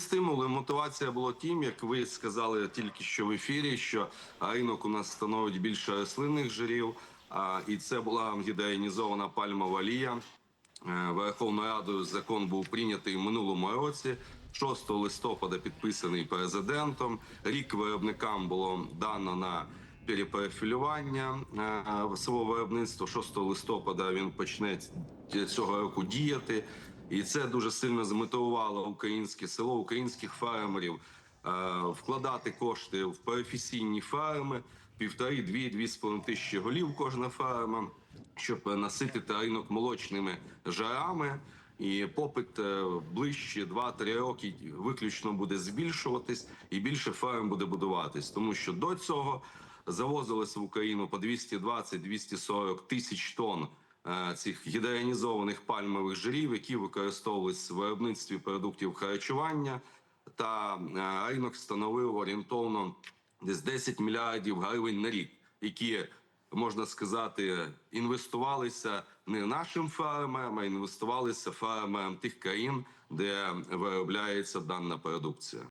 стимул і мотивація була тим, як ви сказали тільки що в ефірі, що ринок у нас становить більше рослинних жирів, а, і це була гідроєнізована пальмова олія. Е, Верховною Радою закон був прийнятий в минулому році. 6 листопада підписаний президентом. Рік виробникам було дано на перепрофілювання е, свого виробництва. 6 листопада він почне цього року діяти. І це дуже сильно змотивувало українське село, українських фермерів е, вкладати кошти в професійні ферми, півтори, дві, дві з тисячі голів кожна ферма, щоб наситити ринок молочними жарами. І попит е, ближче 2-3 роки виключно буде збільшуватись, і більше ферм буде будуватись, тому що до цього завозилось в Україну по 220-240 тисяч тонн цих гідроєнізованих пальмових жирів, які використовувались в виробництві продуктів харчування. Та е, ринок становив орієнтовно десь 10 мільярдів гривень на рік, які можна сказати інвестувалися не нашим фермерам, а інвестувалися фермерам тих країн, де виробляється дана продукція.